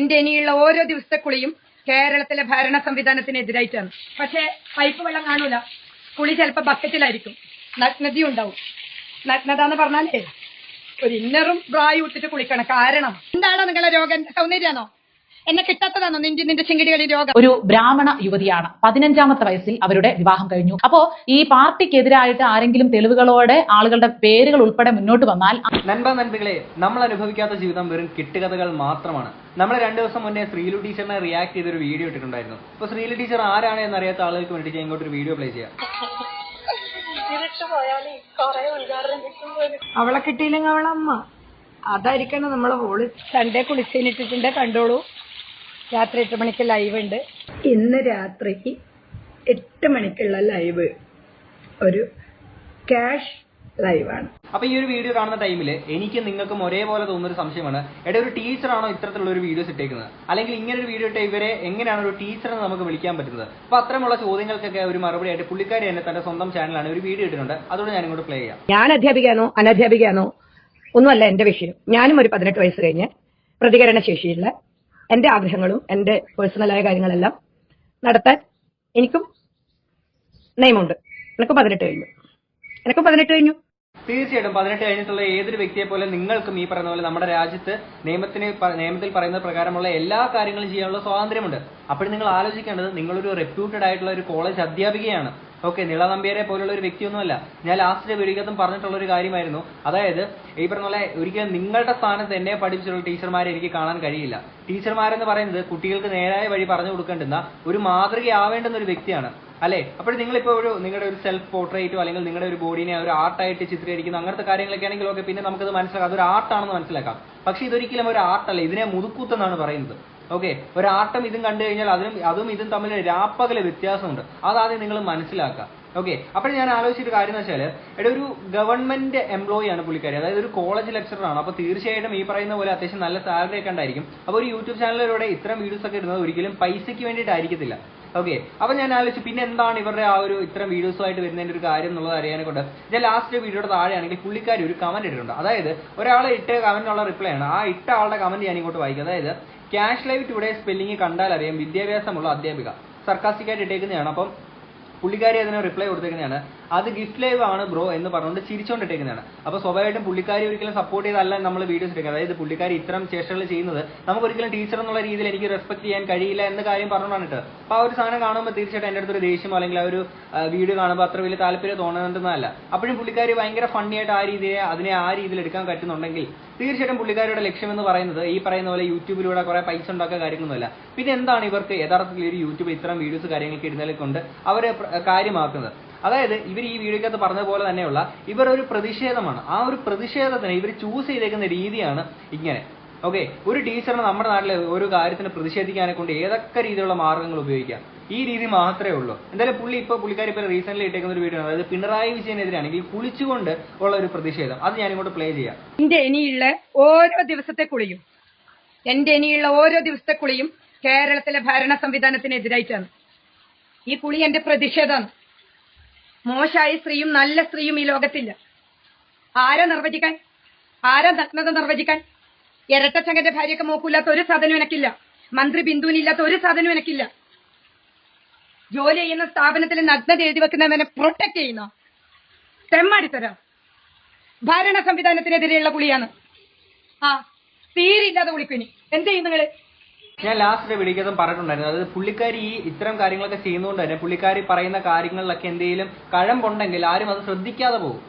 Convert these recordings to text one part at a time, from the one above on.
എന്റെ ഇനിയുള്ള ഓരോ ദിവസത്തെ കുളിയും കേരളത്തിലെ ഭരണ സംവിധാനത്തിനെതിരായിട്ടാണ്. പക്ഷെ പൈപ്പ് വെള്ളം കാണൂല. കുളി ചിലപ്പോൾ ബക്കറ്റിലായിരിക്കും. നഗ്നതയും ഉണ്ടാവും. നഗ്നത എന്ന് പറഞ്ഞാലേ ഒരു ഇന്നറും ബ്രായും ഇട്ടിട്ട് കുളിക്കണം. കാരണം എന്താണോ നിങ്ങളെ രോഗം? സൗന്ദര്യാണോ എന്നെ കിട്ടാത്തതാണോ നിന്റെ നിന്റെ ചിങ്കിടികളിൽ രോഗം. ഒരു ബ്രാഹ്മണ യുവതിയാണ്. പതിനഞ്ചാമത്തെ വയസ്സിൽ അവരുടെ വിവാഹം കഴിഞ്ഞു. അപ്പോ ഈ പാർട്ടിക്കെതിരായിട്ട് ആരെങ്കിലും തെളിവുകളോടെ ആളുകളുടെ പേരുകൾ ഉൾപ്പെടെ മുന്നോട്ട് വന്നാൽ നൻപ നൻപികളെ നമ്മൾ അനുഭവിക്കാത്ത ജീവിതം വെറും കിട്ടുകഥകൾ മാത്രമാണ്. നമ്മൾ രണ്ടു ദിവസം മുന്നേ ശ്രീലു ടീച്ചറിനെ റിയാക്ട് ചെയ്തൊരു വീഡിയോ ഇട്ടിട്ടുണ്ടായിരുന്നു. അപ്പൊ ശ്രീലു ടീച്ചർ ആരാണ് എന്ന് അറിയാത്ത ആളുകൾക്ക് വേണ്ടി ഞാൻ ഇങ്ങോട്ട് ഒരു വീഡിയോ പ്ലേ ചെയ്യാം. അവളെ കിട്ടിയില്ലെങ്കിൽ അവളമ്മ. അതായിരിക്കണം നമ്മളെ ഹോളി സൺഡേ കുളിച്ചതിനിട്ടിട്ടുണ്ട് കണ്ടോളൂ. രാത്രി എട്ട് മണിക്ക് ലൈവ് ഉണ്ട്. ഇന്ന് രാത്രി എട്ട് മണിക്കുള്ള ലൈവ് ഒരു ക്യാഷ് ലൈവാണ് അപ്പൊ ഈ ഒരു വീഡിയോ കാണുന്ന ടൈമിൽ എനിക്ക് നിങ്ങൾക്കും ഒരേപോലെ തോന്നുന്ന ഒരു സംശയമാണ്. എടാ ഒരു ടീച്ചറാണോ ഇത്തരത്തിലുള്ള ഒരു വീഡിയോസ് ഇട്ടേക്കുന്നത്? അല്ലെങ്കിൽ ഇങ്ങനെ ഒരു വീഡിയോ ഇട്ട ഇവരെ എങ്ങനെയാണ് ഒരു ടീച്ചർ എന്ന് നമുക്ക് വിളിക്കാൻ പറ്റുന്നത്? അപ്പൊ അത്തരമുള്ള ചോദ്യങ്ങൾക്കൊക്കെ ഒരു മറുപടി ആയിട്ട് പുള്ളിക്കാരി തന്നെ തന്റെ സ്വന്തം ചാനലാണ് ഒരു വീഡിയോ ഇട്ടിട്ടുണ്ട്. അതുകൊണ്ട് ഞാൻ ഇങ്ങോട്ട് പ്ലേ ചെയ്യാം. ഞാൻ അധ്യാപികയാണോ? അനധ്യാപികയാണോ? ഒന്നുമല്ല എന്റെ വിഷയം. ഞാനും ഒരു പതിനെട്ട് വയസ്സ് കഴിഞ്ഞ് പ്രതികരണ ശേഷിയുള്ള എന്റെ ആഗ്രഹങ്ങളും എന്റെ പേഴ്സണലായ കാര്യങ്ങളെല്ലാം നടത്താൻ എനിക്കും നിയമമുണ്ട്. എനിക്കും പതിനെട്ട് കഴിഞ്ഞു. എനിക്കും പതിനെട്ട് കഴിഞ്ഞു. തീർച്ചയായിട്ടും പതിനെട്ട് കഴിഞ്ഞിട്ടുള്ള ഏതൊരു വ്യക്തിയെ പോലെ നിങ്ങൾക്കും ഈ പറയുന്ന പോലെ നമ്മുടെ രാജ്യത്ത് നിയമത്തിന് നിയമത്തിൽ പറയുന്ന പ്രകാരമുള്ള എല്ലാ കാര്യങ്ങളും ചെയ്യാനുള്ള സ്വാതന്ത്ര്യമുണ്ട്. അപ്പോൾ നിങ്ങൾ ആലോചിക്കേണ്ടത് നിങ്ങളൊരു റെപ്യൂട്ടഡ് ആയിട്ടുള്ള ഒരു കോളേജ് അധ്യാപികയാണ്. ഓക്കെ നിള നമ്പ്യാരെ പോലുള്ള ഒരു വ്യക്തിയൊന്നുമല്ല. ഞാൻ ലാസ്റ്റ് വീഡിയോക്കത്തും പറഞ്ഞിട്ടുള്ള ഒരു കാര്യമായിരുന്നു. അതായത് ഈ പറഞ്ഞ പോലെ ഒരിക്കലും നിങ്ങളുടെ സ്ഥാനത്ത് എന്നെ പഠിപ്പിച്ചിട്ടുള്ള ടീച്ചർമാരെ എനിക്ക് കാണാൻ കഴിയില്ല. ടീച്ചർമാരെന്ന് പറയുന്നത് കുട്ടികൾക്ക് നേരായ വഴി പറഞ്ഞു കൊടുക്കേണ്ടുന്ന ഒരു മാതൃകയാവേണ്ടുന്ന ഒരു വ്യക്തിയാണ്. അല്ലെ? അപ്പോൾ നിങ്ങളിപ്പോൾ ഒരു നിങ്ങളുടെ ഒരു സെൽഫ് പോർട്രേറ്റോ അല്ലെങ്കിൽ നിങ്ങളുടെ ഒരു ബോഡീനെ ഒരു ആർട്ടായിട്ട് ചിത്രീകരിക്കുന്ന. അങ്ങനത്തെ കാര്യങ്ങളൊക്കെ ആണെങ്കിലും ഓക്കെ പിന്നെ നമുക്കത് മനസ്സിലാക്കാം. അതൊരു ആർട്ടാണെന്ന് മനസ്സിലാക്കാം. പക്ഷെ ഇതൊരിക്കലും ഒരു ആർട്ടല്ല ഇതിനെ മുതുക്കൂത്തെന്നാണ് പറയുന്നത്. ഓക്കെ ഒരാട്ടം ഇതും കണ്ടു കഴിഞ്ഞാൽ അതിനും അതും ഇതും തമ്മിൽ രാപ്പകല വ്യത്യാസമുണ്ട്. അതാദ്യം നിങ്ങൾ മനസ്സിലാക്കുക. ഓക്കെ അപ്പോൾ ഞാൻ ആലോചിച്ചൊരു കാര്യം എന്ന് വെച്ചാൽ ഇവിടെ ഒരു ഗവൺമെന്റ് എംപ്ലോയി ആണ് പുള്ളിക്കാരി. അതായത് ഒരു കോളേജ് ലെക്ചറർ ആണ്. അപ്പോൾ തീർച്ചയായിട്ടും ഈ പറയുന്ന പോലെ അത്യാവശ്യം നല്ല സാലറി ഒക്കെ ഉണ്ടായിരിക്കും. അപ്പോൾ ഒരു യൂട്യൂബ് ചാനലിലൂടെ ഇത്തരം വീഡിയോസ് ഒക്കെ ഇടുന്നത് ഒരിക്കലും പൈസയ്ക്ക് വേണ്ടിയിട്ടായിരിക്കത്തില്ല. ഓക്കെ അപ്പൊ ഞാൻ ആലോചിച്ചു പിന്നെ എന്താണ് ഇവരുടെ ആ ഒരു ഇത്തരം വീഡിയോസുമായിട്ട് വരുന്നതിന്റെ ഒരു കാര്യം എന്നുള്ളത് അറിയാനെ കൊണ്ട് ഞാൻ ലാസ്റ്റ് വീഡിയോയുടെ താഴെയാണെങ്കിൽ പുള്ളിക്കാരി ഒരു കമന്റ് ഇട്ടിട്ടുണ്ട്. അതായത് ഒരാളെ ഇട്ട കമന്റിനുള്ള റിപ്ലൈ ആണ്. ആ ഇട്ട ആളുടെ കമന്റ് ഞാൻ ഇങ്ങോട്ട് വായിക്കും. അതായത് ക്യാഷ് ലൈവ് ടുഡേ സ്പെല്ലിംഗ് കണ്ടാൽ അറിയാം വിദ്യാഭ്യാസമുള്ള അധ്യാപിക. സർക്കാസ്റ്റിക്കായിട്ട് ഇട്ടേക്കുന്നതാണ്. അപ്പം പുള്ളിക്കാരി അതിന് റിപ്ലൈ കൊടുത്തേക്കുന്നതാണ്. അത് ഗിഫ്റ്റ് ലൈവ് ആണ് ബ്രോ എന്ന് പറഞ്ഞുകൊണ്ട് ചിരിച്ചുകൊണ്ടിട്ടേക്കുന്നതാണ് അപ്പൊ സ്വാഭാവികമായിട്ടും പുള്ളിക്കാരി ഒരിക്കലും സപ്പോർട്ട് ചെയ്തല്ല നമ്മൾ വീഡിയോസ് എടുക്കുന്നത് അതായത് പുള്ളിക്കാരി ഇത്തരം ചേഷ്ടകൾ ചെയ്യുന്നത് നമുക്ക് ഒരിക്കലും ടീച്ചർ എന്നുള്ള രീതിയിൽ എനിക്ക് റെസ്പെക്ട് ചെയ്യാൻ കഴിയില്ല എന്ന കാര്യം പറഞ്ഞുകൊണ്ടാണ് കേട്ടോ. അപ്പൊ ആ ഒരു സാധനം കാണുമ്പോൾ തീർച്ചയായിട്ടും എന്റെ അടുത്തൊരു ദേഷ്യമോ അല്ലെങ്കിൽ ആ ഒരു വീഡിയോ കാണുമ്പോൾ അത്ര വലിയ താല്പര്യം തോന്നുന്നുണ്ടെന്നല്ല അപ്പോഴും പുള്ളിക്കാരി ഭയങ്കര ഫണ്ണി ആയിട്ട് ആ രീതിയെ അതിനെ ആ രീതിയിൽ എടുക്കാൻ പറ്റുന്നുണ്ടെങ്കിൽ തീർച്ചയായിട്ടും പുള്ളിക്കാരുടെ ലക്ഷ്യമെന്ന് പറയുന്നത് ഈ പറയുന്ന പോലെ യൂട്യൂബിലൂടെ കുറെ പൈസ ഉണ്ടാക്കുക കാര്യങ്ങളൊന്നുമല്ല. പിന്നെ എന്താണ് ഇവർക്ക് യഥാർത്ഥത്തിൽ ഒരു യൂട്യൂബ് ഇത്തരം വീഡിയോസ് കാര്യങ്ങളൊക്കെ ഇടുന്നതിൽ കൊണ്ട് അവരെ കാര്യമാക്കുന്നത്? അതായത് ഇവർ ഈ വീഡിയോക്കകത്ത് പറഞ്ഞ പോലെ തന്നെയുള്ള ഇവർ ഒരു പ്രതിഷേധമാണ്. ആ ഒരു പ്രതിഷേധത്തിന് ഇവർ ചൂസ് ചെയ്തേക്കുന്ന രീതിയാണ് ഇങ്ങനെ. ഓക്കെ ഒരു ടീച്ചറിന് നമ്മുടെ നാട്ടിലെ ഒരു കാര്യത്തിന് പ്രതിഷേധിക്കാനെ കൊണ്ട് ഏതൊക്കെ രീതിയിലുള്ള മാർഗങ്ങൾ ഉപയോഗിക്കാം? ഈ രീതി മാത്രമേ ഉള്ളൂ. എന്തായാലും പുള്ളി ഇപ്പോൾ പുള്ളിക്കാരി ഇപ്പോൾ റീസെന്റ് ഇട്ടേക്കുന്ന ഒരു വീഡിയോ അതായത് പിണറായി വിജയനെതിരാണെങ്കിൽ കുളിച്ചുകൊണ്ട് ഉള്ള ഒരു പ്രതിഷേധം. അത് ഞാൻ ഇങ്ങോട്ട് പ്ലേ ചെയ്യാം. എന്റെ ഇനിയുള്ള ഓരോ ദിവസത്തെ കുളിയും. എന്റെ ഇനിയുള്ള ഓരോ ദിവസത്തെ കുളിയും കേരളത്തിലെ ഭരണ സംവിധാനത്തിനെതിരായിട്ടാണ് ഈ കുളി എന്റെ പ്രതിഷേധമാണ്. മോശമായ സ്ത്രീയും നല്ല സ്ത്രീയും ഈ ലോകത്തില്ല. ആരാ നിർവചിക്കാൻ? ആരാ നഗ്നത നിർവചിക്കാൻ? ഇരട്ടച്ചങ്കന്റെ ഭാര്യയൊക്കെ നോക്കൂല്ലാത്ത ഒരു സാധനം എനിക്കില്ല. മന്ത്രി ബിന്ദുവിനില്ലാത്ത ഒരു സാധനം എനിക്കില്ല. ജോലി ചെയ്യുന്ന സ്ഥാപനത്തിൽ നഗ്നത എഴുതി വെക്കുന്നവനെ പ്രൊട്ടക്ട് ചെയ്യുന്ന. തെമ്മാടിത്തരാം. ഭരണ സംവിധാനത്തിനെതിരെയുള്ള കുളിയാണ് ആ തീരില്ലാതെ കുളിക്കുനി എന്ത് ചെയ്യും നിങ്ങൾ? ഞാൻ ലാസ്റ്റ് വിളിക്കതും പറഞ്ഞിട്ടുണ്ടായിരുന്നു. അതായത് പുള്ളിക്കാരി ഈ ഇത്തരം കാര്യങ്ങളൊക്കെ ചെയ്യുന്നതുകൊണ്ട് തന്നെ പുള്ളിക്കാരി പറയുന്ന കാര്യങ്ങളിലൊക്കെ എന്തെങ്കിലും കഴമ്പുണ്ടെങ്കിൽ ആരും അത് ശ്രദ്ധിക്കാതെ പോകും.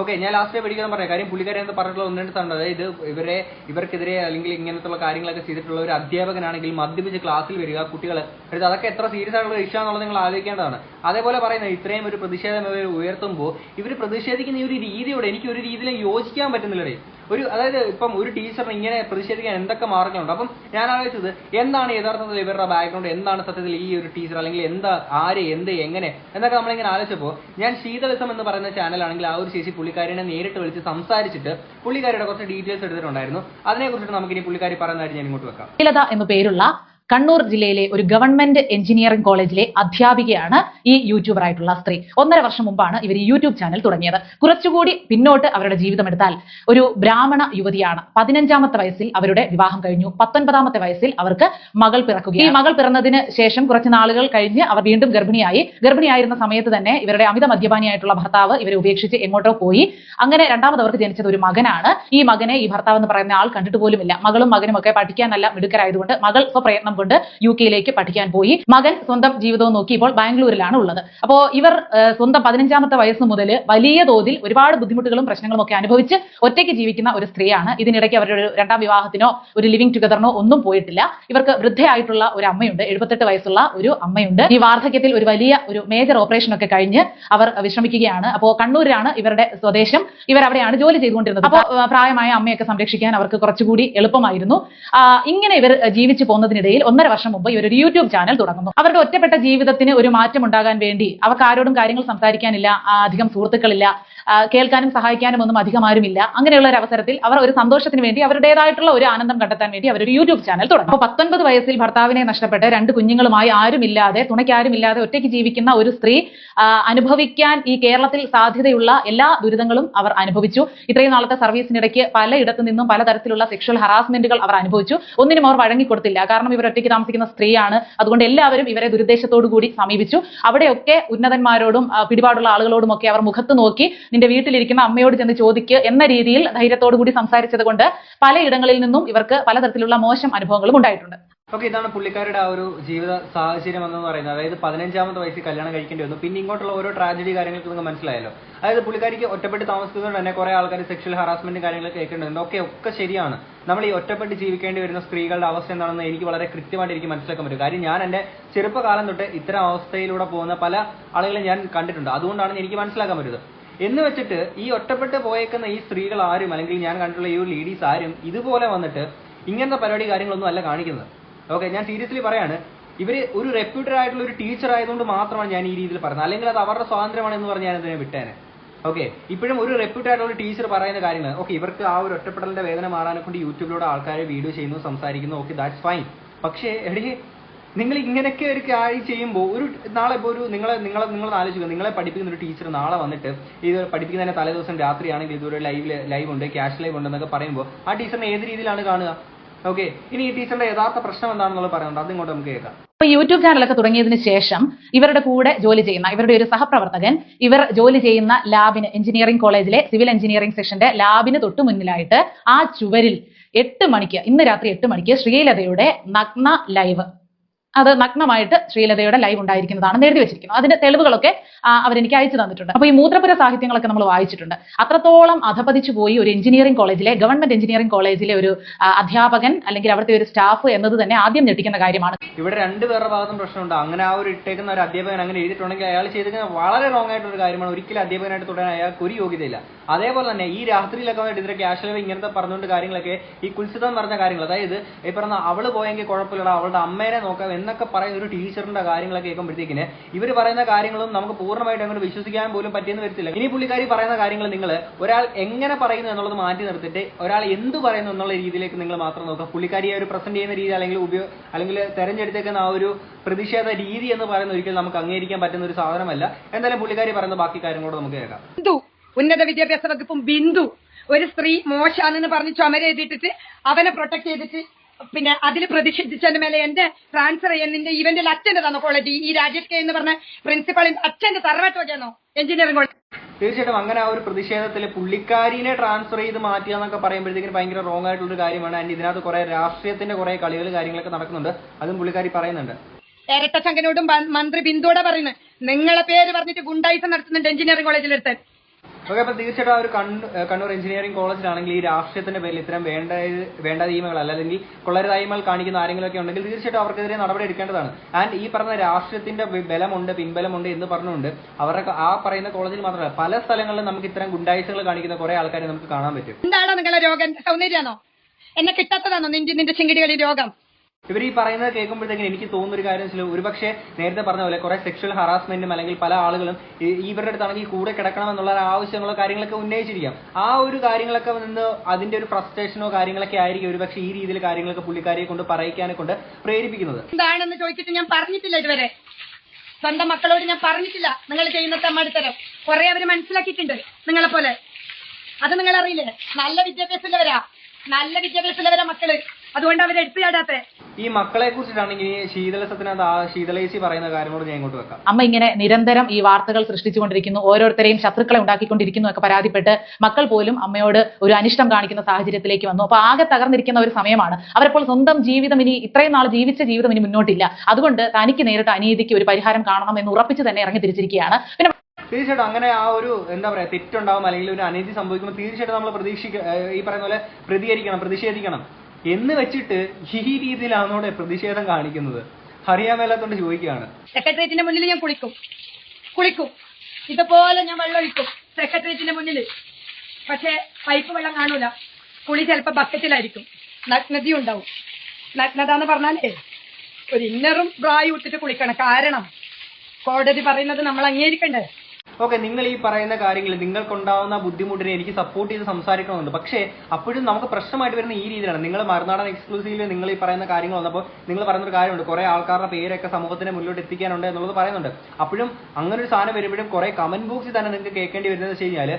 ഓക്കെ ഞാൻ ലാസ്റ്റ് പഠിക്കാൻ പറയാം. കാര്യം പുള്ളിക്കാരൻ എന്ന് പറഞ്ഞിട്ടുള്ള ഒന്ന് രണ്ട് അതായത് ഇവരെ ഇവർക്കെതിരെ അല്ലെങ്കിൽ ഇങ്ങനത്തുള്ള കാര്യങ്ങളൊക്കെ ചെയ്തിട്ടുള്ള ഒരു അധ്യാപകനാണെങ്കിൽ മദ്യപിച്ച് ക്ലാസ്സിൽ വരിക കുട്ടികൾ എടുത്ത് അതൊക്കെ എത്ര സീരിയസ് ആയിട്ടുള്ള ഇഷ്യൂ എന്നുള്ളത് നിങ്ങൾ ആലോചിക്കേണ്ടതാണ്. അതേപോലെ പറയുന്നത് ഇത്രയും ഒരു പ്രതിഷേധം ഇവർ ഉയർത്തുമ്പോൾ ഇവർ പ്രതിഷേധിക്കുന്ന ഈ ഒരു രീതിയോട് എനിക്ക് ഒരു രീതിയിലും യോജിക്കാൻ പറ്റുന്നില്ലേ ഒരു അതായത് ഇപ്പം ഒരു ടീച്ചറിന് ഇങ്ങനെ പ്രതിഷേധിക്കാൻ എന്തൊക്കെ മാർഗങ്ങളുണ്ട്? അപ്പം ഞാൻ ആലോചിച്ചത് എന്താണ് യഥാർത്ഥത്തിൽ ഇവരുടെ ബാക്ക്ഗ്രൗണ്ട് എന്താണ് സത്യത്തിൽ ഈ ഒരു ടീച്ചർ അല്ലെങ്കിൽ എന്താ ആര് എന്ത് എങ്ങനെ എന്നൊക്കെ നമ്മളിങ്ങനെ ആലോചിച്ചപ്പോൾ ഞാൻ ശീതളിസം എന്ന് പറയുന്ന ചാനലാണെങ്കിൽ ആ ഒരു ചേച്ചി പുള്ളിക്കാരിനെ നേരിട്ട് വിളിച്ച് സംസാരിച്ചിട്ട് പുള്ളിക്കാരിയുടെ കുറച്ച് ഡീറ്റെയിൽസ് എടുത്തിട്ടുണ്ടായിരുന്നു. അതിനെക്കുറിച്ചിട്ട് നമുക്കിനി പുള്ളിക്കാരി പറയുന്നതായിട്ട് ഞാൻ ഇങ്ങോട്ട് വെക്കാം. എന്നു പേരുള്ള കണ്ണൂർ ജില്ലയിലെ ഒരു ഗവൺമെന്റ് എഞ്ചിനീയറിംഗ് കോളേജിലെ അധ്യാപികയാണ് ഈ യൂട്യൂബർ ആയിട്ടുള്ള സ്ത്രീ. ഒന്നര വർഷം മുമ്പാണ് ഇവർ ഈ യൂട്യൂബ് ചാനൽ തുടങ്ങിയത്. കുറച്ചുകൂടി പിന്നോട്ട് അവരുടെ ജീവിതം എടുത്താൽ ഒരു ബ്രാഹ്മണ യുവതിയാണ്. പതിനഞ്ചാമത്തെ വയസ്സിൽ അവരുടെ വിവാഹം കഴിഞ്ഞു. പത്തൊൻപതാമത്തെ വയസ്സിൽ അവർക്ക് മകൾ പിറക്കുക ഈ മകൾ പിറന്നതിന് ശേഷം കുറച്ച് നാളുകൾ കഴിഞ്ഞ് അവർ വീണ്ടും ഗർഭിണിയായി. ഗർഭിണിയായിരുന്ന സമയത്ത് തന്നെ ഇവരുടെ അമിത മദ്യപാനിയായിട്ടുള്ള ഭർത്താവ് ഇവരെ ഉപേക്ഷിച്ച് എങ്ങോട്ടോ പോയി. അങ്ങനെ രണ്ടാമത് അവർക്ക് ജനിച്ചത് ഒരു മകനാണ്. ഈ മകനെ ഈ ഭർത്താവ് എന്ന് പറയുന്ന ആൾ കണ്ടിട്ട് പോലുമില്ല. മകളും മകനും ഒക്കെ പഠിക്കാനല്ല മിടുക്കരായതുകൊണ്ട് മകൾ സ്വപ്രയത്നം കൊണ്ട് യു കെയിലേക്ക് പഠിക്കാൻ പോയി. മകൻ സ്വന്തം ജീവിതവും നോക്കി ഇപ്പോൾ ബാംഗ്ലൂരിലാണ് ഉള്ളത്. അപ്പോ ഇവർ സ്വന്തം പതിനഞ്ചാമത്തെ വയസ്സ് മുതൽ വലിയ തോതിൽ ഒരുപാട് ബുദ്ധിമുട്ടുകളും പ്രശ്നങ്ങളും ഒക്കെ അനുഭവിച്ച് ഒറ്റയ്ക്ക് ജീവിക്കുന്ന ഒരു സ്ത്രീയാണ്. ഇതിനിടയ്ക്ക് അവരുടെ ഒരു രണ്ടാം വിവാഹത്തിനോ ഒരു ലിവിംഗ് ടുഗദറിനോ ഒന്നും പോയിട്ടില്ല. ഇവർക്ക് വൃദ്ധയായിട്ടുള്ള ഒരു അമ്മയുണ്ട്. എഴുപത്തെട്ട് വയസ്സുള്ള ഒരു അമ്മയുണ്ട്. ഈ വാർദ്ധക്യത്തിൽ ഒരു വലിയ ഒരു മേജർ ഓപ്പറേഷൻ ഒക്കെ കഴിഞ്ഞ് അവർ വിശ്രമിക്കുകയാണ്. അപ്പോൾ കണ്ണൂരിലാണ് ഇവരുടെ സ്വദേശം. ഇവർ അവിടെയാണ് ജോലി ചെയ്തുകൊണ്ടിരുന്നത്. അപ്പോൾ പ്രായമായ അമ്മയൊക്കെ സംരക്ഷിക്കാൻ അവർക്ക് കുറച്ചുകൂടി എളുപ്പമായിരുന്നു. ഇങ്ങനെ ഇവർ ജീവിച്ചു പോകുന്നതിനിടയിൽ ഒന്നര വർഷം മുമ്പ് ഇവർ ഒരു യൂട്യൂബ് ചാനൽ തുടങ്ങുന്നു. അവരുടെ ഒറ്റപ്പെട്ട ജീവിതത്തിന് ഒരു മാറ്റം ഉണ്ടാകാൻ വേണ്ടി അവർക്ക് ആരോടും കാര്യങ്ങൾ സംസാരിക്കാനില്ല അധികം സുഹൃത്തുക്കളില്ല കേൾക്കാനും സഹായിക്കാനും ഒന്നും അധികം ആരുമില്ല. അങ്ങനെയുള്ള ഒരു അവസരത്തിൽ അവർ ഒരു സന്തോഷത്തിന് വേണ്ടി അവരുടേതായിട്ടുള്ള ഒരു ആനന്ദം കണ്ടെത്താൻ വേണ്ടി അവർ ഒരു യൂട്യൂബ് ചാനൽ തുടങ്ങും. അപ്പോൾ പത്തൊൻപത് വയസ്സിൽ ഭർത്താവിനെ നഷ്ടപ്പെട്ട് രണ്ട് കുഞ്ഞുങ്ങളുമായി ആരുമില്ലാതെ തുണയ്ക്ക് ആരുമില്ലാതെ ഒറ്റയ്ക്ക് ജീവിക്കുന്ന ഒരു സ്ത്രീ അനുഭവിക്കാൻ ഈ കേരളത്തിൽ സാധ്യതയുള്ള എല്ലാ ദുരിതങ്ങളും അവർ അനുഭവിച്ചു. ഇത്രയും നാളത്തെ സർവീസിനിടയ്ക്ക് പലയിടത്തു നിന്നും പലതരത്തിലുള്ള സെക്ഷൽ ഹറാസ്മെന്റുകൾ അവർ അനുഭവിച്ചു. ഒന്നിനും അവർ വഴങ്ങിക്കൊടുത്തില്ല. കാരണം ഇവർ ഒറ്റയ്ക്ക് താമസിക്കുന്ന സ്ത്രീയാണ്. അതുകൊണ്ട് എല്ലാവരും ഇവരെ ദുരുദ്ദേശത്തോടു കൂടി സമീപിച്ചു. അവിടെയൊക്കെ ഉന്നതന്മാരോടും പിടിപാടുള്ള ആളുകളോടും ഒക്കെ അവർ മുഖത്ത് നോക്കി നിന്റെ വീട്ടിലിരിക്കുന്ന അമ്മയോട് ചെന്ന് ചോദിക്ക് എന്ന രീതിയിൽ ധൈര്യത്തോടു കൂടി സംസാരിച്ചത് കൊണ്ട് പലയിടങ്ങളിൽ നിന്നും ഇവർക്ക് പലതരത്തിലുള്ള മോശം അനുഭവങ്ങളും ഉണ്ടായിട്ടുണ്ട്. ഓക്കെ ഇതാണ് പുള്ളിക്കാരുടെ ആ ഒരു ജീവിത സാഹചര്യം എന്ന് പറയുന്നത്. അതായത് പതിനഞ്ചാമത്തെ വയസ്സിൽ കല്യാണം കഴിക്കേണ്ടി വന്നു. പിന്നെ ഇങ്ങോട്ടുള്ള ഓരോ ട്രാജഡി കാര്യങ്ങൾക്ക് നിങ്ങൾക്ക് മനസ്സിലായല്ലോ. അതായത് പുള്ളിക്കാരിക്ക് ഒറ്റപ്പെട്ട് താമസിക്കുന്നതുകൊണ്ട് തന്നെ കുറെ ആൾക്കാർ സെക്ഷൽ ഹറാസ്മെന്റ് കാര്യങ്ങളൊക്കെ കേൾക്കേണ്ടതുണ്ട് ഓക്കെ ഒക്കെ ശരിയാണ്. നമ്മൾ ഈ ഒറ്റപ്പെട്ട് ജീവിക്കേണ്ടി വരുന്ന സ്ത്രീകളുടെ അവസ്ഥ എന്താണെന്ന് എനിക്ക് വളരെ കൃത്യമായിട്ട് എനിക്ക് മനസ്സിലാക്കാൻ പറ്റും. കാര്യം ഞാൻ എന്റെ ചെറുപ്പകാലം തൊട്ട് ഇത്തരം അവസ്ഥയിലൂടെ പോകുന്ന പല ആളുകളെ ഞാൻ കണ്ടിട്ടുണ്ട്. അതുകൊണ്ടാണ് എനിക്ക് മനസ്സിലാക്കാൻ പറ്റുന്നത്. എന്ന് വെച്ചിട്ട് ഈ ഒറ്റപ്പെട്ട് പോയേക്കുന്ന ഈ സ്ത്രീകൾ ആരും അല്ലെങ്കിൽ ഞാൻ കണ്ടിട്ടുള്ള ഈ ഒരു ലേഡീസ് ആരും ഇതുപോലെ വന്നിട്ട് ഇങ്ങനത്തെ പരിപാടി കാര്യങ്ങളൊന്നും അല്ല കാണിക്കുന്നത്. ഓക്കെ ഞാൻ സീരിയസ്ലി പറയാണ് ഇവർ ഒരു റെപ്യൂട്ടഡ് ആയിട്ടുള്ള ഒരു ടീച്ചർ ആയതുകൊണ്ട് മാത്രമാണ് ഞാൻ ഈ രീതിയിൽ പറഞ്ഞത് അല്ലെങ്കിൽ അത് അവരുടെ സ്വാതന്ത്ര്യമാണ് എന്ന് പറഞ്ഞ് ഞാൻ അതിനെ വിട്ടേനെ. ഓക്കെ ഇപ്പോഴും ഒരു റെപ്യൂട്ടഡ് ആയിട്ടുള്ള ടീച്ചർ പറയുന്ന കാര്യങ്ങൾ ഓക്കെ ഇവർക്ക് ആ ഒരു ഒറ്റപ്പെടലിന്റെ വേദന മാറാനെ കൊണ്ട് യൂട്യൂബിലൂടെ ആൾക്കാർ വീഡിയോ ചെയ്യുന്നു സംസാരിക്കുന്നു. ഓക്കെ ദാറ്റ്സ് ഫൈൻ പക്ഷേ എടേ നിങ്ങൾ ഇങ്ങനെയൊക്കെ ഒരു കാര്യം ചെയ്യുമ്പോൾ ഒരു നാളെ ഇപ്പോൾ ഒരു നിങ്ങളെ നിങ്ങളെ നിങ്ങൾ ആലോചിക്കുക. നിങ്ങളെ പഠിപ്പിക്കുന്ന ഒരു ടീച്ചർ നാളെ വന്നിട്ട് ഇത് പഠിപ്പിക്കുന്നതിന് തലേ ദിവസം രാത്രിയാണെങ്കിൽ ഇതൊരു ലൈവ് ലൈവ് ഉണ്ട് ക്യാഷ് ലൈവ് ഉണ്ടെന്നൊക്കെ പറയുമ്പോൾ ആ ടീച്ചറിനെ ഏത് രീതിയിലാണ് കാണുക? ഓക്കെ ഇനി ഈ ടീച്ചറുടെ യഥാർത്ഥ പ്രശ്നം എന്താണെന്നുള്ളത് പറയുന്നുണ്ട് അത് ഇങ്ങോട്ട് നമുക്ക് കേൾക്കാം. അപ്പൊ യൂട്യൂബ് ചാനലൊക്കെ തുടങ്ങിയതിന് ശേഷം ഇവരുടെ കൂടെ ജോലി ചെയ്യുന്ന ഇവരുടെ ഒരു സഹപ്രവർത്തകൻ ഇവർ ജോലി ചെയ്യുന്ന ലാബിന് എഞ്ചിനീയറിംഗ് കോളേജിലെ സിവിൽ എഞ്ചിനീയറിംഗ് സെക്ഷന്റെ ലാബിന് തൊട്ടു മുന്നിലായിട്ട് ആ ചുവരിൽ എട്ട് മണിക്ക് ഇന്ന് രാത്രി എട്ട് മണിക്ക് ശ്രീലതയുടെ നഗ്ന ലൈവ്. അത് നഗ്നമായിട്ട് ശ്രീലതയുടെ ലൈവ് ഉണ്ടായിരിക്കുന്നതാണ് എഴുതി വെച്ചിരിക്കുന്നത്. അതിന്റെ തെളിവുകളൊക്കെ അവരെനിക്ക് അയച്ചു തന്നിട്ടുണ്ട്. അപ്പോൾ ഈ മൂത്രപുര സാഹിത്യങ്ങളൊക്കെ നമ്മൾ വായിച്ചിട്ടുണ്ട്. അത്രത്തോളം അധപതിച്ചു പോയി ഒരു എഞ്ചിനീയറിംഗ് കോളേജിലെ ഗവൺമെന്റ് എഞ്ചിനീയറിംഗ് കോളേജിലെ ഒരു അധ്യാപകൻ അല്ലെങ്കിൽ അവിടുത്തെ ഒരു സ്റ്റാഫ് എന്നത് തന്നെ ആദ്യം ഞെട്ടിക്കുന്ന കാര്യമാണ്. ഇവിടെ രണ്ട് പേരുടെ ഭാഗത്തും പ്രശ്നമുണ്ട്. അങ്ങനെ ആ ഒരു ഇട്ടേക്കുന്ന ഒരു അധ്യാപകൻ അങ്ങനെ എഴുതിയിട്ടുണ്ടെങ്കിൽ അയാൾ ചെയ്തിരിക്കുന്ന വളരെ റോങ് ആയിട്ടുള്ള ഒരു കാര്യമാണ്. ഒരിക്കലും അധ്യാപകനായിട്ട് തുടരാൻ അയാൾക്ക് ഒരു യോഗ്യതയില്ല. അതേപോലെ തന്നെ ഈ രാത്രിയിലൊക്കെ വന്നിട്ട് ഇതിന്റെ ക്യാഷ് ലെവൽ ഇങ്ങനത്തെ പറഞ്ഞുകൊണ്ട് കാര്യങ്ങളൊക്കെ ഈ കുൽസിതം പറഞ്ഞ കാര്യങ്ങൾ അതായത് ഈ പറഞ്ഞ അവൾ പോയെങ്കിൽ കുഴപ്പമില്ലടാ അവളുടെ അമ്മേനെ നോക്കാം എന്നൊക്കെ പറയുന്ന ഒരു ടീച്ചറിന്റെ കാര്യങ്ങളൊക്കെ കേൾക്കുമ്പോഴത്തേക്കിന് ഇവർ പറയുന്ന കാര്യങ്ങളും നമുക്ക് പൂർണമായിട്ട് അങ്ങനെ വിശ്വസിക്കാൻ പോലും പറ്റിയെന്ന് വരത്തില്ല. ഇനി പുള്ളിക്കാരി പറയുന്ന കാര്യങ്ങൾ നിങ്ങൾ ഒരാൾ എങ്ങനെ പറയുന്നു എന്നുള്ളത് മാറ്റി നിർത്തിയിട്ട് ഒരാൾ എന്ത് പറയുന്നു എന്നുള്ള രീതിയിലേക്ക് നിങ്ങൾ മാത്രം നോക്കുക. പുള്ളിക്കാരിയെ ഒരു പ്രസന്റ് ചെയ്യുന്ന രീതി അല്ലെങ്കിൽ ഉപയോഗ അല്ലെങ്കിൽ തെരഞ്ഞെടുത്തേക്കുന്ന ആ ഒരു പ്രതിഷേധ രീതി എന്ന് പറയുന്ന ഒരിക്കലും നമുക്ക് അംഗീകരിക്കാൻ പറ്റുന്ന ഒരു സാധനമല്ല. എന്തായാലും പുള്ളിക്കാരി പറയുന്ന ബാക്കി കാര്യങ്ങളോട് നമുക്ക് കേൾക്കാം. ബിന്ദു ഉന്നത വിദ്യാഭ്യാസ വകുപ്പും ബിന്ദു. ഒരു സ്ത്രീ മോശാണെന്ന് പറഞ്ഞ് ചുമരെഴുതിട്ടിട്ട് അവനെ പ്രൊട്ടക്ട് ചെയ്തിട്ട് പിന്നെ അതിൽ പ്രതിഷേധിച്ചതിന് മേലെ എന്റെ ട്രാൻസ്ഫർ ചെയ്യാൻ നിന്റെ ഇവന്റെ അച്ഛന്റെ തന്നോ കോളേജ് ഈ രാജേഷ് കെ എന്ന് പറഞ്ഞ പ്രിൻസിപ്പളിന്റെ അച്ഛന്റെ തറവാട്ട് വകയാണോ എഞ്ചിനീയറിംഗ് കോളേജ് തീർച്ചയായിട്ടും അങ്ങനെ ആ ഒരു പ്രതിഷേധത്തിൽ പുള്ളിക്കാരിനെ ട്രാൻസ്ഫർ ചെയ്ത് മാറ്റുക എന്നൊക്കെ പറയുമ്പോഴത്തേക്കും ഭയങ്കര റോങ് ആയിട്ടുള്ള ഒരു കാര്യമാണ്. ആൻഡ് ഇതിനകത്ത് കുറെ രാഷ്ട്രീയത്തിന്റെ കുറെ കളികൾ കാര്യങ്ങളൊക്കെ നടക്കുന്നുണ്ട്. അതും പുള്ളിക്കാരി പറയുന്നുണ്ട്. ഇരട്ട സംഘനോടും മന്ത്രി ബിന്ദുവോടെ പറയുന്നത് നിങ്ങളെ പേര് പറഞ്ഞിട്ട് ഗുണ്ടായിസം നടത്തുന്നുണ്ട് എഞ്ചിനീയറിംഗ് കോളേജിലെടുത്താൻ ഓക്കെ അപ്പൊ തീർച്ചയായിട്ടും ആ ഒരു കണ്ണൂ- കണ്ണൂർ എഞ്ചിനീയറിംഗ് കോളേജിലാണെങ്കിൽ ഈ രാഷ്ട്രീയത്തിന്റെ പേരിൽ ഇത്തരം വേണ്ട വേണ്ട തീമകൾ അല്ലെങ്കിൽ കൊള്ളരുതായ്മകൾ കാണിക്കുന്ന ആരെങ്കിലും ഒക്കെ ഉണ്ടെങ്കിൽ തീർച്ചയായിട്ടും അവർക്കെതിരെ നടപടി എടുക്കേണ്ടതാണ്. ആൻഡ് ഈ പറഞ്ഞ രാഷ്ട്രീയത്തിന്റെ ബലമുണ്ട് പിൻബലമുണ്ട് എന്ന് പറഞ്ഞുകൊണ്ട് അവരുടെ ആ പറയുന്ന കോളേജിൽ മാത്രമല്ല പല സ്ഥലങ്ങളിലും നമുക്ക് ഇത്തരം ഗുണ്ടായിസകൾ കാണിക്കുന്ന കുറെ ആൾക്കാരെ നമുക്ക് കാണാൻ പറ്റും. എന്താണോ നിങ്ങളെ രോഗം? സൗന്ദര്യാണോ എന്നെ കിട്ടാത്തതാണോ നിന്റെ നിന്റെ ചിങ്കിടികളിൽ രോഗം? ഇവർ ഈ പറയുന്നത് കേൾക്കുമ്പോഴത്തേക്കും എനിക്ക് തോന്നുന്ന ഒരു കാര്യം വെച്ചാൽ ഒരുപക്ഷെ നേരത്തെ പറഞ്ഞ പോലെ കുറെ സെക്ഷൽ ഹറാസ്മെന്റും അല്ലെങ്കിൽ പല ആളുകളും ഇവരുടെ അടുത്താണെങ്കിൽ കൂടെ കിടക്കണം എന്നുള്ള ആവശ്യങ്ങളോ കാര്യങ്ങളൊക്കെ ഉന്നയിച്ചിരിക്കാം. ആ ഒരു കാര്യങ്ങളൊക്കെ നിന്ന് അതിന്റെ ഒരു ഫ്രസ്ട്രേഷനോ കാര്യങ്ങളൊക്കെ ആയിരിക്കും ഒരുപക്ഷെ ഈ രീതിയിൽ കാര്യങ്ങളൊക്കെ പുള്ളിക്കാരിയെ കൊണ്ട് പറയിക്കാനെ കൊണ്ട് പ്രേരിപ്പിക്കുന്നത്. എന്താണെന്ന് ചോദിച്ചിട്ട് ഞാൻ പറഞ്ഞിട്ടില്ല ഇതുവരെ. സ്വന്തം മക്കളോട് ഞാൻ പറഞ്ഞിട്ടില്ല. നിങ്ങൾ ചെയ്യുന്ന തമ്മടുത്തരം. കുറെ അവർ മനസ്സിലാക്കിയിട്ടുണ്ട് നിങ്ങളെ പോലെ. അത് നിങ്ങൾ അറിയില്ലേ നല്ല വിദ്യാഭ്യാസമുള്ളവരാ. നല്ല വിദ്യാഭ്യാസമുള്ളവരാ മക്കൾ. അതുകൊണ്ട് അവർ എടുത്തു ചാടാത്തെ ഈ മക്കളെ കുറിച്ചിട്ടാണെങ്കിൽ ആ ശീതളേശി പറയുന്ന കാര്യങ്ങളോട് ഞാൻ ഇങ്ങോട്ട് വെക്കാം. അമ്മ ഇങ്ങനെ നിരന്തരം ഈ വാർത്തകൾ സൃഷ്ടിച്ചുകൊണ്ടിരിക്കുന്നു. ഓരോരുത്തരെയും ശത്രുക്കളെ ഉണ്ടാക്കിക്കൊണ്ടിരിക്കുന്നു ഒക്കെ പരാതിപ്പെട്ട് മക്കൾ പോലും അമ്മയോട് ഒരു അനിഷ്ടം കാണിക്കുന്ന സാഹചര്യത്തിലേക്ക് വന്നു. അപ്പൊ ആകെ തകർന്നിരിക്കുന്ന ഒരു സമയമാണ്. അവരപ്പോൾ സ്വന്തം ജീവിതം ഇനി ഇത്രയും നാൾ ജീവിച്ച ജീവിതം ഇനി മുന്നോട്ടില്ല. അതുകൊണ്ട് തനിക്ക് നേരിട്ട് അനീതിക്ക് ഒരു പരിഹാരം കാണണം എന്ന് ഉറപ്പിച്ച് തന്നെ ഇറങ്ങി തിരിച്ചിരിക്കുകയാണ്. പിന്നെ തീർച്ചയായിട്ടും അങ്ങനെ ആ ഒരു എന്താ പറയാ തെറ്റുണ്ടാവും അല്ലെങ്കിൽ ഒരു അനീതി സംഭവിക്കുമ്പോൾ തീർച്ചയായിട്ടും നമ്മൾ പ്രതീക്ഷിക്ക ഈ പറയുന്ന പോലെ പ്രതികരിക്കണം പ്രതിഷേധിക്കണം. എന്ന് വെച്ചിട്ട് ഈ രീതിയിലാണ് അവിടെ പ്രതിഷേധം കാണിക്കുന്നത്? അറിയാൻ മേലാത്തോണ്ട് ചോദിക്കുകയാണ് സെക്രട്ടേറിയറ്റിന്റെ മുന്നിൽ ഞാൻ കുളിക്കും. കുളിക്കും. ഇതുപോലെ ഞാൻ വെള്ളം ഒഴിക്കും സെക്രട്ടേറിയറ്റിന്റെ മുന്നിൽ പക്ഷെ പൈപ്പ് വെള്ളം കാണൂല. കുളി ചിലപ്പോ ബക്കറ്റിലായിരിക്കും നഗ്നതയും ഉണ്ടാവും. നഗ്നത എന്ന് പറഞ്ഞാലേ ഒരു ഇന്നറും ബ്രായും ഇട്ടിട്ട് കുളിക്കണം. കാരണം കോടതി പറയുന്നത് നമ്മൾ അംഗീകരിക്കണ്ടേ? ഓക്കെ നിങ്ങൾ ഈ പറയുന്ന കാര്യങ്ങൾ നിങ്ങൾക്കുണ്ടാവുന്ന ബുദ്ധിമുട്ടിനെ എനിക്ക് സപ്പോർട്ട് ചെയ്ത് സംസാരിക്കണമെന്നുണ്ട്. പക്ഷേ അപ്പോഴും നമുക്ക് പ്രശ്നമായിട്ട് വരുന്ന ഈ രീതിയിലാണ്. നിങ്ങൾ മറുനാടൻ എക്സ്ക്ലൂസീവിൽ നിങ്ങൾ ഈ പറയുന്ന കാര്യങ്ങൾ വന്നപ്പോൾ നിങ്ങൾ പറയുന്ന ഒരു കാര്യമുണ്ട്. കുറെ ആൾക്കാരുടെ പേരൊക്കെ സമൂഹത്തിന് മുന്നോട്ട് എത്തിക്കാനുണ്ട് എന്നുള്ളത് പറയുന്നുണ്ട്. അപ്പോഴും അങ്ങനെ ഒരു സാധനം വരുമ്പോഴും കുറെ കമന്റ് ബോക്സിൽ തന്നെ നിങ്ങൾക്ക് കേൾക്കേണ്ടി വരുന്നത് വെച്ച് കഴിഞ്ഞാൽ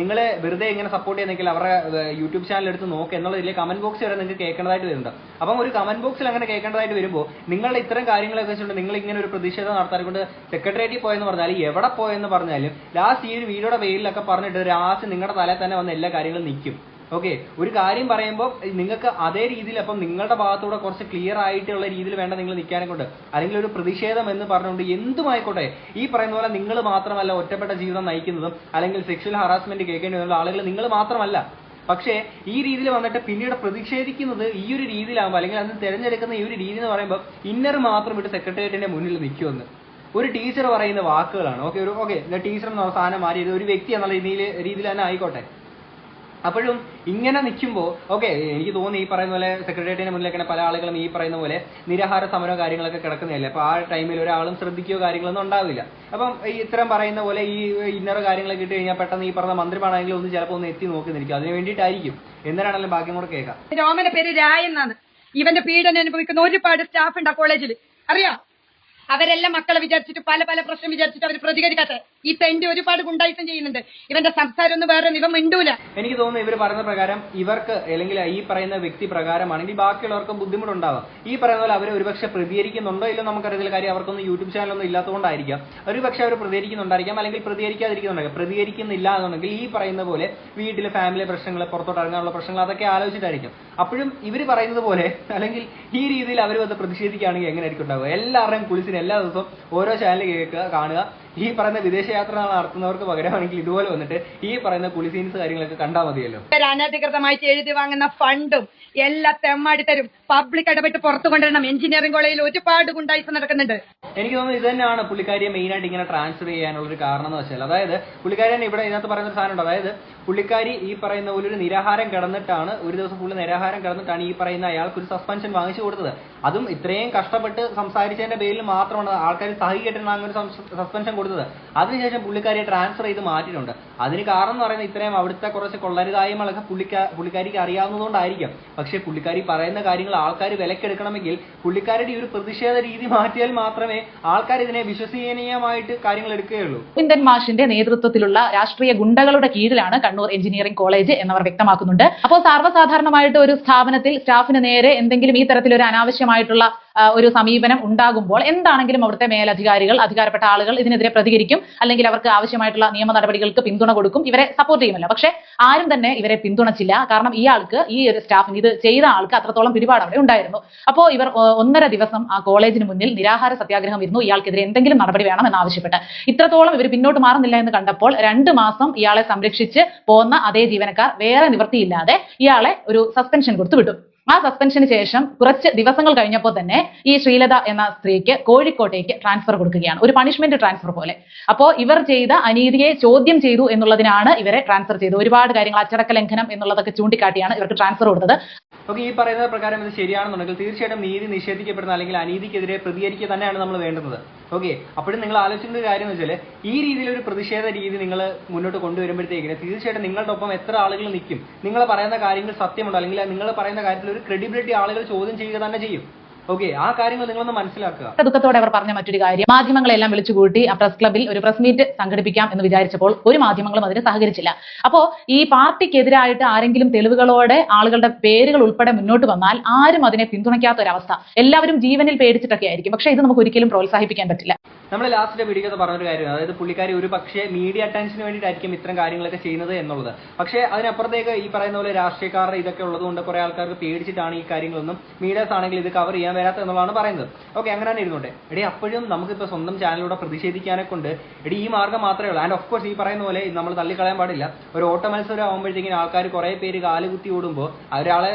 നിങ്ങൾ വെറുതെ ഇങ്ങനെ സപ്പോർട്ട് ചെയ്യുന്നെങ്കിൽ അവരുടെ യൂട്യൂബ് ചാനൽ എടുത്ത് നോക്കുക എന്നുള്ളതിൽ കമന്റ് ബോക്സ് വരെ നിങ്ങൾക്ക് കേൾക്കേണ്ടതായിട്ട് വരുന്നുണ്ട്. അപ്പം ഒരു കമന്റ് ബോക്സിൽ അങ്ങനെ കേൾക്കേണ്ടതായിട്ട് വരുമ്പോൾ നിങ്ങളുടെ ഇത്തരം കാര്യങ്ങളൊക്കെ വെച്ചുകൊണ്ട് നിങ്ങൾ ഇങ്ങനെ ഒരു പ്രതിഷേധം നടത്താറുണ്ട് സെക്രട്ടേറിയറ്റിൽ പോയെന്ന് പറഞ്ഞാൽ എവിടെ പോയെന്ന് പറഞ്ഞാലും ലാസ്റ്റ് ഈ ഒരു വീഡിയോയുടെ പേരിലൊക്കെ പറഞ്ഞിട്ട് ലാസ്റ്റ് നിങ്ങളുടെ തലയിൽ തന്നെ വന്ന എല്ലാ കാര്യങ്ങളും നിൽക്കും ഓക്കെ ഒരു കാര്യം പറയുമ്പോൾ നിങ്ങൾക്ക് അതേ രീതിയിൽ അപ്പം നിങ്ങളുടെ ഭാഗത്തൂടെ കുറച്ച് ക്ലിയർ ആയിട്ടുള്ള രീതിയിൽ വേണ്ട നിങ്ങൾ നിൽക്കാനും കൊണ്ട് അല്ലെങ്കിൽ ഒരു പ്രതിഷേധം എന്ന് പറഞ്ഞുകൊണ്ട് എന്തുമായിക്കോട്ടെ ഈ പറയുന്ന പോലെ നിങ്ങൾ മാത്രമല്ല ഒറ്റപ്പെട്ട ജീവിതം നയിക്കുന്നതും അല്ലെങ്കിൽ സെക്ഷൽ ഹറാസ്മെന്റ് കേൾക്കേണ്ടി വരുന്ന ആളുകൾ നിങ്ങൾ മാത്രമല്ല. പക്ഷേ ഈ രീതിയിൽ വന്നിട്ട് പിന്നീട് പ്രതിഷേധിക്കുന്നത് ഈ ഒരു രീതിയിലാകുമ്പോൾ അല്ലെങ്കിൽ അതിന് തിരഞ്ഞെടുക്കുന്ന ഈ ഒരു രീതി എന്ന് പറയുമ്പോൾ ഇന്നർ മാത്രം ഇവിടെ സെക്രട്ടേറിയറ്റിന്റെ മുന്നിൽ നിൽക്കുമെന്ന് ഒരു ടീച്ചർ പറയുന്ന വാക്കുകളാണ്. ഓക്കെ ഒരു ഓക്കെ ടീച്ചർ എന്ന സാധനം മാറിയത് ഒരു വ്യക്തി എന്നുള്ള രീതിയിൽ രീതിയിൽ തന്നെ ആയിക്കോട്ടെ. അപ്പോഴും ഇങ്ങനെ നിൽക്കുമ്പോൾ ഓക്കെ എനിക്ക് തോന്നുന്നു ഈ പറയുന്ന പോലെ സെക്രട്ടേറിയറ്റിന് മുന്നിലേക്കാണ് പല ആളുകളും ഈ പറയുന്ന പോലെ നിരാഹാര സമരം കാര്യങ്ങളൊക്കെ കിടക്കുന്നതല്ലേ? അപ്പോൾ ആ ടൈമിൽ ഒരാളും ശ്രദ്ധിക്കുകയോ കാര്യങ്ങളൊന്നും ഉണ്ടാവില്ല. അപ്പം ഈ ഇത്തരം പറയുന്ന പോലെ ഈ ഇന്നർ കാര്യങ്ങളൊക്കെ ഇട്ട് കഴിഞ്ഞാൽ പെട്ടെന്ന് ഈ പറഞ്ഞ മന്ത്രിമാണെങ്കിലും ഒന്ന് ചിലപ്പോൾ ഒന്ന് എത്തി നോക്കി നിൽക്കും അതിന് വേണ്ടിയിട്ടായിരിക്കും. എന്നാണെങ്കിലും ബാക്കി കൂടെ കേൾക്കാം. രോമന്റെ പേര് രായ എന്നാണ്. ഇവന്റെ പീഡനം അനുഭവിക്കുന്ന ഒരുപാട് സ്റ്റാഫ് ഉണ്ട് കോളേജിൽ അറിയാം? അവരെല്ലാം മക്കളെ വിചാരിച്ചിട്ട് പല പല പ്രശ്നം വിചാരിച്ചിട്ട് അവർ പ്രതികരിക്കാത്ത ഈ തെണ്ടി ഒരുപാട് ഗുണ്ടായിസം ചെയ്യുന്നുണ്ട്. ഇവന്റെ സംസാരം ഒന്നും വേറെ ഇവ മിണ്ടൂല. എനിക്ക് തോന്നുന്നു ഇവർ പറയുന്ന പ്രകാരം ഇവർക്ക് അല്ലെങ്കിൽ ഈ പറയുന്ന വ്യക്തി പ്രകാരമാണെങ്കിൽ ബാക്കിയുള്ളവർക്കും ബുദ്ധിമുട്ടുണ്ടാവാം. ഈ പറയുന്ന പോലെ അവർ ഒരുപക്ഷെ പ്രതികരിക്കുന്നുണ്ടോ ഇല്ലോ നമുക്കറിയത്തില്ല. കാര്യം അവർക്കൊന്നും യൂട്യൂബ് ചാനലൊന്നും ഇല്ലാത്തതുകൊണ്ടായിരിക്കാം. ഒരുപക്ഷെ അവർ പ്രതികരിക്കുന്നുണ്ടായിരിക്കാം അല്ലെങ്കിൽ പ്രതികരിക്കാതിരിക്കുന്നുണ്ടായിരിക്കാം. പ്രതികരിക്കുന്നില്ല എന്നുണ്ടെങ്കിൽ ഈ പറയുന്ന പോലെ വീട്ടിലെ ഫാമിലി പ്രശ്നങ്ങൾ പുറത്തോട്ട് ഇറങ്ങാനുള്ള പ്രശ്നങ്ങൾ അതൊക്കെ ആലോചിച്ചിട്ടായിരിക്കും. അപ്പോഴും ഇവർ പറയുന്നത് പോലെ അല്ലെങ്കിൽ ഈ രീതിയിൽ അവർ വന്ന് പ്രതിഷേധിക്കുകയാണെങ്കിൽ എങ്ങനെയായിരിക്കും ഉണ്ടാവുക? എല്ലാവരുടെയും കുളിസിന് എല്ലാ ദിവസവും ഓരോ ചാനൽ കേൾക്കുക കാണുക. ഈ പറയുന്ന വിദേശയാത്ര നടത്തുന്നവർക്ക് പകരമാണെങ്കിൽ ഇതുപോലെ വന്നിട്ട് ഈ പറയുന്ന കുളിസീൻസ് കാര്യങ്ങളൊക്കെ കണ്ടാൽ മതിയല്ലോ. അനധികൃതമായി അനധികൃതമായിട്ട് എഴുതി വാങ്ങുന്ന ഫണ്ടും എല്ലാ തെമ്മാടി തരും. പബ്ലിക് ഇടപെട്ട് പുറത്തു കൊണ്ടുവരണം. എഞ്ചിനീയറിംഗ് കോളേജിൽ ഒരുപാട് ഗുണ്ടായിസം നടക്കുന്നുണ്ട്. എനിക്ക് തോന്നുന്നു ഇത് തന്നെയാണ് പുള്ളിക്കാരിയെ മെയിൻ ആയിട്ട് ഇങ്ങനെ ട്രാൻസ്ഫർ ചെയ്യാനുള്ള ഒരു കാരണം എന്ന് വെച്ചാൽ. അതായത് പുള്ളിക്കാരൻ ഇവിടെ ഇതിനകത്ത് പറയുന്ന ഒരു സാധനം ഉണ്ട്. അതായത് പുള്ളിക്കാരി ഈ പറയുന്ന പോലെ ഒരു നിരാഹാരം കിടന്നിട്ടാണ് ഒരു ദിവസം ഫുള്ള് നിരാഹാരം കിടന്നിട്ടാണ് ഈ പറയുന്ന അയാൾക്ക് ഒരു സസ്പെൻഷൻ വാങ്ങിച്ചു കൊടുത്തത്. അതും ഇത്രയും കഷ്ടപ്പെട്ട് സംസാരിച്ചതിന്റെ പേരിൽ മാത്രമാണ് ആൾക്കാർ സഹികെട്ടാണ് അങ്ങനെ സസ്പെൻഷൻ കൊടുത്തത്. അതിനുശേഷം പുള്ളിക്കാരിയെ ട്രാൻസ്ഫർ ചെയ്ത് മാറ്റിയിട്ടുണ്ട്. അതിന് കാരണം എന്ന് പറയുന്നത് ഇത്രയും അവിടുത്തെ കുറച്ച് കൊള്ളരുതായ്മകളൊക്കെ പുള്ളിക്കാ പുള്ളിക്കാരിക്ക് അറിയാവുന്നതുകൊണ്ടായിരിക്കും. പക്ഷേ പുള്ളിക്കാരി പറയുന്ന കാര്യങ്ങൾ ആൾക്കാർ വിലക്കെടുക്കണമെങ്കിൽ പുള്ളിക്കാരുടെ ഈ ഒരു പ്രതിഷേധ രീതി മാറ്റിയാൽ മാത്രമേ ആൾക്കാർ ഇതിനെ വിശ്വസനീയമായിട്ട് കാര്യങ്ങൾ എടുക്കുകയുള്ളൂ. ഇന്ത്യൻ മാഷിന്റെ നേതൃത്വത്തിലുള്ള രാഷ്ട്രീയ ഗുണ്ടകളുടെ കീഴിലാണ് കണ്ണൂർ എഞ്ചിനീയറിംഗ് കോളേജ് എന്നവർ വ്യക്തമാക്കുന്നുണ്ട്. അപ്പോൾ സർവസാധാരണമായിട്ട് ഒരു സ്ഥാപനത്തിൽ സ്റ്റാഫിന് നേരെ എന്തെങ്കിലും ഈ തരത്തിലൊരു അനാവശ്യമായിട്ടുള്ള ഒരു സമീപനം ഉണ്ടാകുമ്പോൾ എന്താണെങ്കിലും അവിടുത്തെ മേലധികാരികൾ അധികാരപ്പെട്ട ആളുകൾ ഇതിനെതിരെ പ്രതികരിക്കും. അല്ലെങ്കിൽ അവർക്ക് ആവശ്യമായിട്ടുള്ള നിയമ നടപടികൾക്ക് പിന്തുണ കൊടുക്കും. ഇവരെ സപ്പോർട്ട് ചെയ്യുമല്ലോ. പക്ഷേ ആരും തന്നെ ഇവരെ പിന്തുണച്ചില്ല. കാരണം ഇയാൾക്ക് ഈ ഒരു സ്റ്റാഫിന് ഇത് ചെയ്ത ആൾക്ക് അത്രത്തോളം പിടിപാട് അവിടെ ഉണ്ടായിരുന്നു. അപ്പോൾ ഇവർ ഒന്നര ദിവസം ആ കോളേജിന് മുന്നിൽ നിരാഹാര സത്യാഗ്രഹം ഇരുന്നു. ഇയാൾക്കെതിരെ എന്തെങ്കിലും നടപടി വേണം എന്നാവശ്യപ്പെട്ട്. ഇത്രത്തോളം ഇവർ പിന്നോട്ട് മാറുന്നില്ല എന്ന് കണ്ടപ്പോൾ രണ്ട് മാസം ഇയാളെ സംരക്ഷിച്ച് പോന്ന അതേ ജീവനക്കാർ വേറെ നിവൃത്തിയില്ലാതെ ഇയാളെ ഒരു സസ്പെൻഷൻ കൊടുത്തു വിട്ടു. ആ സസ്പെൻഷന് ശേഷം കുറച്ച് ദിവസങ്ങൾ കഴിഞ്ഞപ്പോൾ തന്നെ ഈ ശ്രീലത എന്ന സ്ത്രീക്ക് കോഴിക്കോട്ടേക്ക് ട്രാൻസ്ഫർ കൊടുക്കുകയാണ്. ഒരു പണിഷ്മെന്റ് ട്രാൻസ്ഫർ പോലെ. അപ്പോൾ ഇവർ ചെയ്ത അനീതിയെ ചോദ്യം ചെയ്തു എന്നുള്ളതിനാണ് ഇവരെ ട്രാൻസ്ഫർ ചെയ്തത്. ഒരുപാട് കാര്യങ്ങൾ അച്ചടക്ക ലംഘനം എന്നുള്ളതൊക്കെ ചൂണ്ടിക്കാട്ടിയാണ് ഇവർക്ക് ട്രാൻസ്ഫർ കൊടുത്തത്. ഓക്കെ ഈ പറയുന്ന പ്രകാരം ഇത് ശരിയാണെന്നുണ്ടെങ്കിൽ തീർച്ചയായിട്ടും നീതി നിഷേധിക്കപ്പെടുന്ന അല്ലെങ്കിൽ അനീതിക്കെതിരെ പ്രതികരിക്കുക തന്നെയാണ് നമ്മൾ വേണ്ടുന്നത്. ഓക്കെ അപ്പോഴും നിങ്ങൾ ആലോചിക്കേണ്ട ഒരു കാര്യം എന്ന് വെച്ചാൽ ഈ രീതിയിൽ ഒരു പ്രതിഷേധ രീതി നിങ്ങൾ മുന്നോട്ട് കൊണ്ടുവരുമ്പോഴത്തേക്കിന് തീർച്ചയായിട്ടും നിങ്ങളുടെ ഒപ്പം എത്ര ആളുകൾ നിൽക്കും? നിങ്ങൾ പറയുന്ന കാര്യങ്ങൾ സത്യമുണ്ടോ? അല്ലെങ്കിൽ നിങ്ങൾ പറയുന്ന കാര്യത്തിൽ ഒരു ക്രെഡിബിലിറ്റി ആളുകൾ ചോദ്യം ചെയ്യുക തന്നെ ചെയ്യും. ഓക്കെ ആ കാര്യങ്ങൾ നിങ്ങളൊന്ന് മനസ്സിലാക്കുക. ദുഃഖത്തോടെ അവർ പറഞ്ഞ മറ്റൊരു കാര്യം. മാധ്യമങ്ങളെല്ലാം വിളിച്ചുകൂട്ടി ആ പ്രസ് ക്ലബിൽ ഒരു പ്രസ് മീറ്റ് സംഘടിപ്പിക്കാം എന്ന് വിചാരിച്ചപ്പോൾ ഒരു മാധ്യമങ്ങളും അതിന് സഹകരിച്ചില്ല. അപ്പോ ഈ പാർട്ടിക്കെതിരായിട്ട് ആരെങ്കിലും തെളിവുകളോടെ ആളുകളുടെ പേരുകൾ ഉൾപ്പെടെ മുന്നോട്ട് വന്നാൽ ആരും അതിനെ പിന്തുണയ്ക്കാത്ത ഒരവസ്ഥ എല്ലാവരും ജീവനിൽ പേടിച്ചിട്ടൊക്കെ ആയിരിക്കും പക്ഷേ ഇത് നമുക്ക് ഒരിക്കലും പ്രോത്സാഹിപ്പിക്കാൻ പറ്റില്ല. നമ്മൾ ലാസ്റ്റ് വീഡിയോ പറഞ്ഞൊരു കാര്യമാണ്. അതായത് പുള്ളിക്കാരി ഒരു പക്ഷേ മീഡിയ അറ്റൻഷന് വേണ്ടിയിട്ടായിരിക്കും ഇത്തരം കാര്യങ്ങളൊക്കെ ചെയ്യുന്നത് എന്നുള്ളത്. പക്ഷേ അതിനപ്പുറത്തേക്ക് ഈ പറയുന്ന പോലെ രാഷ്ട്രീയക്കാരുടെ ഇതൊക്കെ ഉള്ളതുകൊണ്ട് കുറെ ആൾക്കാർക്ക് പേടിച്ചിട്ടാണ് ഈ കാര്യങ്ങളൊന്നും മീഡിയാസ് ആണെങ്കിൽ ഇത് കവർ ചെയ്യാൻ വരാത്ത എന്നുള്ളതാണ് പറയുന്നത്. ഓക്കെ അങ്ങനെ തന്നെ ഇരുന്നോട്ടെ. എടി അപ്പോഴും നമുക്കിപ്പോൾ സ്വന്തം ചാനലിലൂടെ പ്രതിഷേധിക്കാനെ കൊണ്ട് എടി ഈ മാർഗം മാത്രമേ ഉള്ളൂ. ആൻഡ് ഓഫ് കോഴ്സ് ഈ പറയുന്ന പോലെ നമ്മൾ തള്ളിക്കളയാൻ പാടില്ല. ഒരു ഓട്ട മത്സരം ആകുമ്പോഴത്തേക്കും ആൾക്കാർ കുറെ പേര് കാലുകുത്തി ഓടുമ്പോൾ ഒരാളെ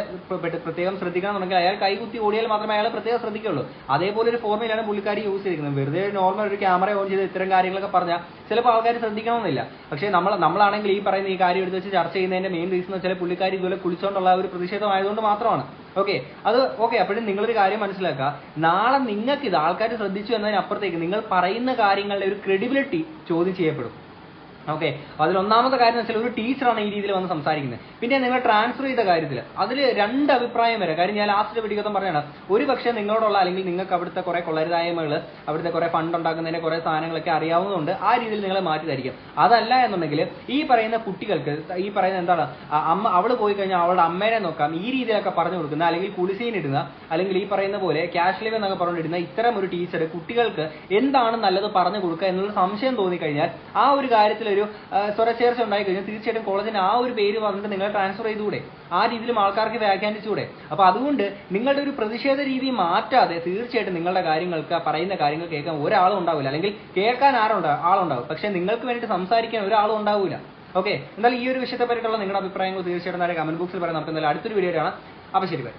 പ്രത്യേകം ശ്രദ്ധിക്കാൻ തുടങ്ങി അയാൾ കൈകുത്തി ഓടിയാൽ മാത്രമേ അയാൾ പ്രത്യേകം ശ്രദ്ധിക്കുള്ളൂ. അതേപോലെ ഒരു ഫോർമുലയാണ് പുള്ളിക്കാരി യൂസ് ചെയ്തിരിക്കുന്നത്. വെറുതെ നോർമൽ ഒരു ക്യാമറ ഓൺ ചെയ്ത് ഇത്തരം കാര്യങ്ങളൊക്കെ പറഞ്ഞാൽ ചിലപ്പോൾ ആൾക്കാർ ശ്രദ്ധിക്കണമെന്നില്ല. പക്ഷേ നമ്മൾ നമ്മളാണെങ്കിൽ ഈ പറയുന്ന ഈ കാര്യം എടുത്ത് വെച്ച് ചർച്ച ചെയ്യുന്നതിന്റെ മെയിൻ റീസൺ എന്ന് വെച്ചാൽ പുള്ളിക്കാരി ഇതുപോലെ കുളിച്ചുകൊണ്ടുള്ള ഒരു പ്രതിഷേധമായതുകൊണ്ട് മാത്രമാണ്. ഓക്കെ അത് ഓക്കെ അപ്പോഴും നിങ്ങളൊരു കാര്യം മനസ്സിലാക്കുക. നാളെ നിങ്ങൾക്ക് ഇത് ആൾക്കാർ ശ്രദ്ധിച്ചു എന്നതിനപ്പുറത്തേക്ക് നിങ്ങൾ പറയുന്ന കാര്യങ്ങളുടെ ഒരു ക്രെഡിബിലിറ്റി ചോദ്യം ചെയ്യപ്പെടും. ഓക്കെ അതിൽ ഒന്നാമത്തെ കാര്യം എന്ന് വെച്ചാൽ ഒരു ടീച്ചറാണ് ഈ രീതിയിൽ വന്ന് സംസാരിക്കുന്നത്. പിന്നെ നിങ്ങൾ ട്രാൻസ്ഫർ ചെയ്ത കാര്യത്തിൽ അതിൽ രണ്ട് അഭിപ്രായം വരെ. കാര്യം ഞാൻ ലാസ്റ്റ് പിടിക്കത്തം പറഞ്ഞാണ് ഒരു പക്ഷേ നിങ്ങളോടുള്ള അല്ലെങ്കിൽ നിങ്ങൾക്ക് അവിടുത്തെ കുറെ കൊള്ളരുതായ്മകൾ അവിടുത്തെ കുറെ ഫണ്ട് ഉണ്ടാക്കുന്നതിന് കുറെ സാധനങ്ങളൊക്കെ അറിയാവുന്നതുകൊണ്ട് ആ രീതിയിൽ നിങ്ങളെ മാറ്റി തരിക്കും അതല്ല എന്നുണ്ടെങ്കിൽ ഈ പറയുന്ന കുട്ടികൾക്ക് ഈ പറയുന്ന എന്താണ് അമ്മ അവൾ പോയി കഴിഞ്ഞാൽ അവളുടെ അമ്മേനെ നോക്കാം ഈ രീതിയിലൊക്കെ പറഞ്ഞു കൊടുക്കുന്ന അല്ലെങ്കിൽ കുളിസീൻ ഇടുന്ന അല്ലെങ്കിൽ ഈ പറയുന്ന പോലെ ക്യാഷ് ലിവ് എന്നൊക്കെ പറഞ്ഞിടുന്ന ഇത്തരം ഒരു ടീച്ചർ കുട്ടികൾക്ക് എന്താണ് നല്ലത് പറഞ്ഞു കൊടുക്കുക എന്നൊരു സംശയം തോന്നിക്കഴിഞ്ഞാൽ ആ ഒരു കാര്യത്തിൽ ഒരു സ്വരച്ചേർച്ച ഉണ്ടായി കഴിഞ്ഞാൽ തീർച്ചയായിട്ടും കോളേജിന് ആ ഒരു പേര് വന്നിട്ട് നിങ്ങൾ ട്രാൻസ്ഫർ ചെയ്തുകൂടെ? ആ രീതിയിലും ആൾക്കാർക്ക് വ്യാഖ്യാനിച്ചുകൂടെ? അപ്പൊ അതുകൊണ്ട് നിങ്ങളുടെ ഒരു പ്രതിഷേധ രീതി മാറ്റാതെ തീർച്ചയായിട്ടും നിങ്ങളുടെ കാര്യങ്ങൾക്ക് പറയുന്ന കാര്യങ്ങൾ കേൾക്കാൻ ഒരാളും ഉണ്ടാവില്ല. അല്ലെങ്കിൽ കേൾക്കാൻ ആരുണ്ടാവും ആളുണ്ടാവും. പക്ഷെ നിങ്ങൾക്ക് വേണ്ടിയിട്ട് സംസാരിക്കാൻ ഒരാളും ഉണ്ടാവില്ല ഓക്കെ? എന്നാൽ ഈ ഒരു വിഷയത്തെ പറ്റിയിട്ടുള്ള നിങ്ങളുടെ അഭിപ്രായങ്ങൾ തീർച്ചയായിട്ടും കമന്റ് ബോക്സിൽ പറയാം. നമുക്ക് എന്തായാലും അടുത്തൊരു വീഡിയോ കാണാം. അപ്പൊ ശരി ബൈ